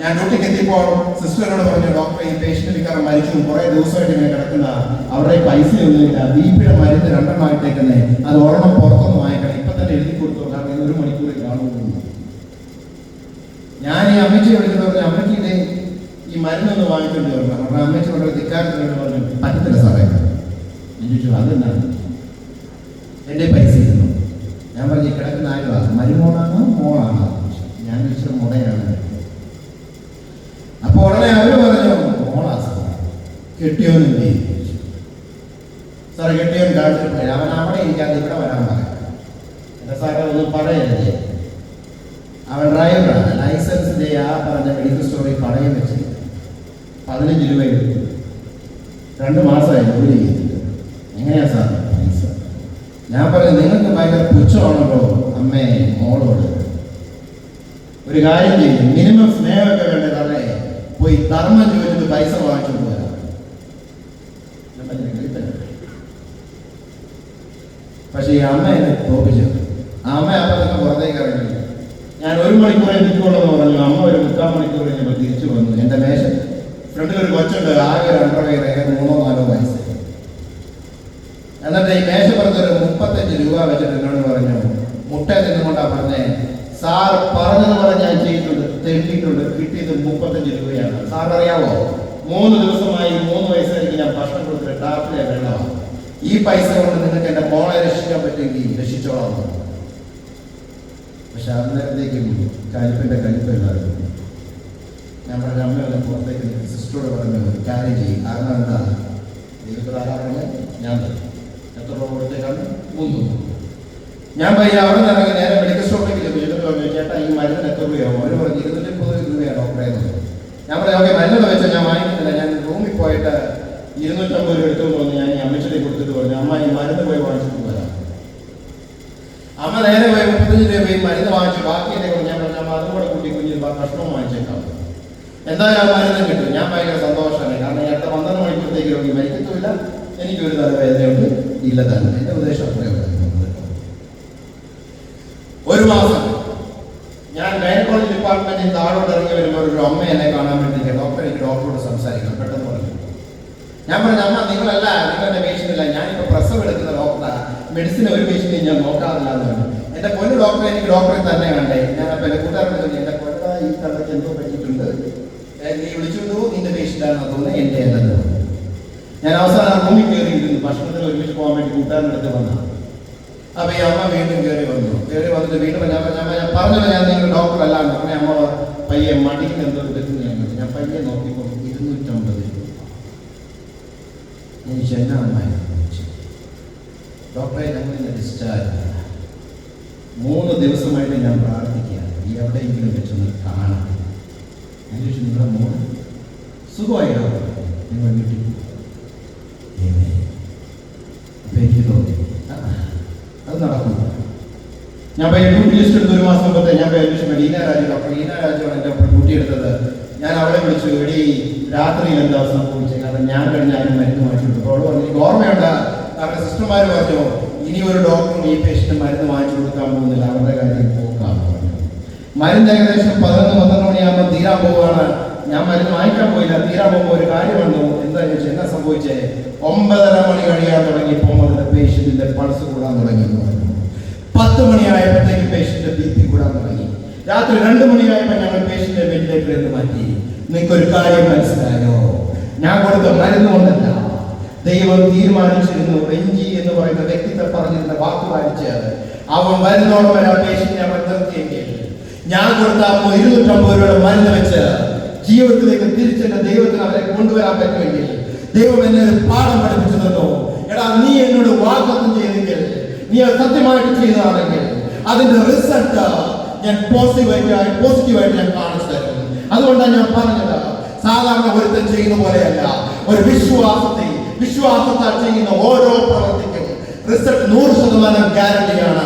ഞാൻ ഡ്യൂട്ടിക്ക് എത്തിയപ്പോൾ സിസ്റ്ററിനോട് പറഞ്ഞു ഡോക്ടർ ഈ പേഷ്യന്റ് മിക്കവാറും മരിച്ചു കുറെ ദിവസമായിട്ട് ഇങ്ങനെ കിടക്കുന്ന അവരുടെ പൈസയൊന്നുമില്ല ബി പിയുടെ മരുന്ന് രണ്ടെണ്ണമായിട്ടേക്കുന്നേ അത് ഒരെണ്ണം പുറത്തൊന്നും വാങ്ങിക്കണം. ഇപ്പൊ തന്നെ എഴുതി കൊടുത്തു. കാരണം ഒരു മണിക്കൂർ കാണുന്നു ഞാൻ ഈ അമ്മച്ചിയെ വിളിക്കുന്നത് പറഞ്ഞു ഇത് ഈ മരുന്നൊന്ന് വാങ്ങിക്കൊണ്ട് വരണം. അവരുടെ അമ്മച്ചി വളരെ ധിക്കാരത്തിനോട് പറഞ്ഞു പറ്റത്തില്ല സാറേ. ഞാൻ അതെന്താണ്? എന്റെ പൈസ ഞാൻ പറഞ്ഞു കിടക്കുന്ന ആരും മരുമോളാണോ മോളാണോ ഞാൻ ചോദിച്ചത് മുടയാണ് അപ്പൊ ഉടനെ അവർ പറഞ്ഞു മോളാ സാർ കെട്ടിയോന്നില്ലേ സാർ പോയി അവൻ അവിടെ ഇരിക്കാതെ ഇവിടെ വരാൻ പറയും. എന്താ സാറേ ഒന്നും പറയരുതേ. അവൻ ഡ്രൈവറാണ്. ലൈസൻസിന്റെ ആ പറഞ്ഞ മെഡിക്കൽ സ്റ്റോറിൽ പറയും വെച്ച് പതിനഞ്ച് രൂപ എടുത്തു. രണ്ട് മാസമായി ജോലി ചെയ്തിട്ട് എങ്ങനെയാ സാർ? ഞാൻ പറഞ്ഞു നിങ്ങൾക്ക് ഭയങ്കര പുച്ഛമാണല്ലോ അമ്മേ മോളോട്. ഒരു കാര്യം ചെയ്യും. മിനിമം സ്നേഹമൊക്കെ വേണ്ട തള്ളേ പോയി ധർമ്മം ചോദിച്ചിട്ട് പൈസ വാങ്ങിച്ചു വരാം ഞാൻ പറഞ്ഞു, "കിട്ടില്ല." പക്ഷെ ഈ അമ്മ എന്നെ തോപ്പിച്ചു. ആ അമ്മ അപ്പം തന്നെ പുറത്തേക്ക് ഇറങ്ങി. ഞാൻ ഒരു മണിക്കൂറേ നിൽക്കുള്ളൂ പറഞ്ഞു. അമ്മ ഒരു മുക്കാൽ മണിക്കൂർ കഴിഞ്ഞപ്പോൾ തിരിച്ചു വന്നു. എന്റെ മേശ ഫ്രണ്ടിൽ ഒരു കൊച്ചുണ്ട്. ആകെ രണ്ടര വയസ്സ് മൂന്നോ നാലോ വയസ്സ് എന്നിട്ട് ഈ മേശ ഒരു മുപ്പത്തഞ്ച് രൂപ വെച്ചിട്ട് എന്നോട് പറഞ്ഞു മുട്ട നിന്നുകൊണ്ടാ പറഞ്ഞേ സാർ പറഞ്ഞത് പറഞ്ഞ് ഞാൻ ചെയ്തിട്ടുണ്ട്. തെറ്റിയിട്ടുണ്ട്. കിട്ടിയത് മുപ്പത്തഞ്ച് രൂപയാണ്. സാറിനറിയാവോ മൂന്ന് ദിവസമായി മൂന്ന് വയസ്സായിരിക്കും ഞാൻ ഭക്ഷണം കൊടുത്തിട്ട് ടാപ്പിലെ വെള്ളമാണ് ഈ പൈസ കൊണ്ട് നിങ്ങൾക്ക് എന്റെ മോളെ രക്ഷിക്കാൻ പറ്റുമെങ്കിൽ രക്ഷിച്ചോളാം. പക്ഷെ അന്നേരത്തേക്കും കരിപ്പിന്റെ കലിപ്പല്ലായിരുന്നു ഞാൻ പറഞ്ഞ അമ്മയുടെ പുറത്തേക്ക് സിസ്റ്ററോട് പറഞ്ഞു കാര്യം ചെയ്യും. കാരണം എന്താ? ദൈവത്തിൽ ആരാ ഞാൻ എത്ര രൂപ കൊടുത്തേക്കാണ്? മൂന്ന് ഞാൻ പയ്യ അവിടെ നിന്ന് ഇറങ്ങി നേരെ മെഡിക്കൽ സ്റ്റോറിലേക്ക് ചെന്നു. പറഞ്ഞു ചേട്ടാ ഈ മരുന്നിന് എത്ര രൂപയാവും? അവർ പറഞ്ഞു ഇരുന്നൂറ്റി മുപ്പത് രൂപയാണ് ഡോക്ടറെ. ഞാൻ പറഞ്ഞു ഓക്കെ മരുന്നൊക്കെ വെച്ചാൽ ഞാൻ വാങ്ങിക്കുന്നില്ല ഞാൻ റൂമിൽ പോയിട്ട് ഇരുന്നൂറ്റമ്പത് രൂപ എടുത്തു വന്ന് ഞാൻ ഈ അമ്മച്ചിടെ കൊടുത്തിട്ട് പറഞ്ഞു അമ്മ ഈ മരുന്ന് പോയി വാങ്ങിച്ചിട്ട് വരാം. അമ്മ നേരെ പോയി മുപ്പത്തഞ്ച് രൂപ പോയി മരുന്ന് വാങ്ങിച്ചു. ബാക്കി എന്നെ കൊണ്ട് ഞാൻ പറഞ്ഞു അമ്മ അതും കൂടെ കൂട്ടി കുഞ്ഞിൽ ഭക്ഷണം വാങ്ങിച്ചേക്കാം. എന്തായാലും ആ മരുന്ന് കിട്ടും. ഞാൻ ഭയങ്കര സന്തോഷമാണ്. കാരണം അടുത്ത പന്ത്രണ്ട് മണിക്കൂറത്തേക്ക് രോഗി മരിക്കത്തുമില്ല. എനിക്കൊരു തലവേദനയുണ്ട്. ഇല്ല തന്നെ എന്റെ ഉപദേശം അത്രയും ഒരു മാസം ഞാൻ ഗൈനക്കോളജി ഡിപ്പാർട്ട്മെന്റിൽ താഴോട്ട് ഇറങ്ങി വരുമ്പോൾ ഒരു അമ്മ എന്നെ കാണാൻ വേണ്ടി ഡോക്ടർ ഡോക്ടറോട് പറഞ്ഞു ഞാൻ പറഞ്ഞു അമ്മ നിങ്ങളല്ല നിങ്ങളുടെ പേഷ്യന്റ് അല്ല. ഞാനിപ്പോൾ പ്രസവം എടുക്കുന്ന ഡോക്ടറാണ് മെഡിസിൻ ഒരു പേഷ്യന്റ് ഞാൻ നോക്കാറില്ല എന്ന് പറഞ്ഞു. എന്റെ പൊന്നു ഡോക്ടറെ എനിക്ക് ഡോക്ടറെ തന്നെ കണ്ടേ. ഞാൻ അപ്പോൾ എന്റെ കൂട്ടുകാരോട് ചോദിച്ചു എന്റെ കൊല്ല ഈ കണ്ടൊക്കെ എന്തോ പറ്റിയിട്ടുണ്ട്. നീ വിളിച്ചുകൊണ്ടു നിന്റെ പേഷ്യന്റാണെന്ന് തോന്നുന്നത് എന്റെ അല്ലെന്ന് ഞാൻ അവസാനം റൂമിൽ കയറിയിരുന്നു. ഭക്ഷണത്തിന് ഒരുമിച്ച് പോകാൻ വേണ്ടി കൂട്ടുകാരനടുത്ത് വന്നു. അപ്പോൾ ഈ അമ്മ വീണ്ടും കയറി വന്നു. കയറി വന്നിട്ട് വീണ്ടും ഞാൻ പറഞ്ഞു, ഞാൻ നിങ്ങൾ ഡോക്ടർ അല്ലാന്ന്. പറഞ്ഞു അമ്മ പയ്യെ മടിക്ക് എന്തോ എടുക്കുന്നു ഞാൻ കണ്ടു. ഞാൻ പയ്യെ നോക്കിയപ്പോൾ ഇരുന്നൂറ്റമ്പത് രൂപ ഞാൻ ചോദിച്ചു, എന്നാ അമ്മ ഇത്?" ചോദിച്ചു. ഡോക്ടറെ ഞങ്ങൾ ഇന്ന് ഡിസ്ചാർജ് മൂന്ന് ദിവസമായിട്ട് ഞാൻ പ്രാർത്ഥിക്കുകയാണ് ഈ എവിടെയെങ്കിലും വെച്ചൊന്ന് കാണാം ഞാൻ ചോദിച്ചു നിങ്ങളുടെ മൂന്ന് സുഖമായി നിങ്ങൾ വീട്ടിൽ പോ." "ഏമേ." അപ്പൊ എനിക്ക് തോന്നി അത് നടക്കുന്നു ഞാൻ ഡ്യൂട്ടി ലിസ്റ്റ് എടുത്ത് ഒരു മാസം മുമ്പത്തെ ഞാൻ ഡോക്ടർ ഈന രാജുവാണ് എന്റെ ഡ്യൂട്ടി എടുത്തത് ഞാൻ അവളെ വിളിച്ചു എടി രാത്രിയിൽ എന്താ സംഭവിച്ചത് കാരണം ഞാൻ കഴിഞ്ഞ ആരും മരുന്ന് വാങ്ങിച്ചു അവൾ പറഞ്ഞു എനിക്ക് ഓർമ്മയുണ്ട്. അവരുടെ സിസ്റ്റർമാർ പറഞ്ഞു ഇനി ഒരു ഡോക്ടറും ഈ പേഷ്യന്റ് മരുന്ന് വാങ്ങിച്ചു കൊടുക്കാൻ പോകുന്നില്ല അവരുടെ കാര്യം പോകാം മരുന്ന് ഏകദേശം പതിനൊന്ന് പന്ത്രണ്ട് മണിയാകുമ്പോൾ തീരാൻ പോവുകയാണ്. ഞാൻ മരുന്ന് വാങ്ങിക്കാൻ പോയില്ല തീരാൻ പോകുമ്പോൾ ഒരു കാര്യം വന്നു. എന്താ ചോദിച്ചു? എന്നാ സംഭവിച്ചേ? ഒമ്പതര മണി കഴിയാൻ തുടങ്ങിയപ്പോൾ അതിന്റെ പേഷ്യന്റിന്റെ പൾസ് കൂടാൻ തുടങ്ങി പത്ത് മണിയായപ്പോഴത്തേക്ക് പേഷ്യന്റ് ബി പി കൂടാൻ തുടങ്ങി. രാത്രി രണ്ടു മണിയായപ്പോൾ ഞങ്ങൾ പേഷ്യന്റിന്റെ വീട്ടിലേക്ക് നിന്ന് മാറ്റി. നിങ്ങൾക്ക് ഒരു കാര്യം മനസ്സിലായോ? ഞാൻ കൊടുത്ത മരുന്ന് കൊണ്ടല്ല. ദൈവം തീരുമാനിച്ചിരുന്നു റെഞ്ചി എന്ന് പറയുന്ന വ്യക്തിത്വം പറഞ്ഞിരുന്ന വാക്ക് വായിച്ചത് അവൻ മരുന്നോടൊപ്പം ആ പേഷ്യന്റിനെ അവൻ നിർത്തിയെങ്കിൽ ഞാൻ കൊടുത്ത ഇരുന്നൂറ്റമ്പത് രൂപയുടെ മരുന്ന് വെച്ച് ജീവിതത്തിലേക്ക് തിരിച്ചെന്റെ ദൈവത്തിന് അവരെ കൊണ്ടുവരാൻ പറ്റുമെങ്കിൽ ദൈവം എന്നെ ഒരു പാഠം പഠിപ്പിച്ചു തന്നു. എടാ നീ എന്നോട് വാഗ്ദത്തം ചെയ്തെങ്കിൽ നീ അത് സത്യമായിട്ട് ചെയ്തതാണെങ്കിൽ അതിന്റെ റിസൾട്ട് ഞാൻ പോസിറ്റീവായിട്ട് പോസിറ്റീവായിട്ട് ഞാൻ കാണിച്ചു അതുകൊണ്ടാണ് ഞാൻ പറഞ്ഞത് സാധാരണ ഒരുത്തൻ ചെയ്യുന്ന പോലെയല്ല. ഒരു വിശ്വാസത്തെ വിശ്വാസത്താൽ ചെയ്യുന്ന ഓരോ പ്രവർത്തിക്കും. റിസൾട്ട് നൂറ് ശതമാനം ഗ്യാരണ്ടിയാണ്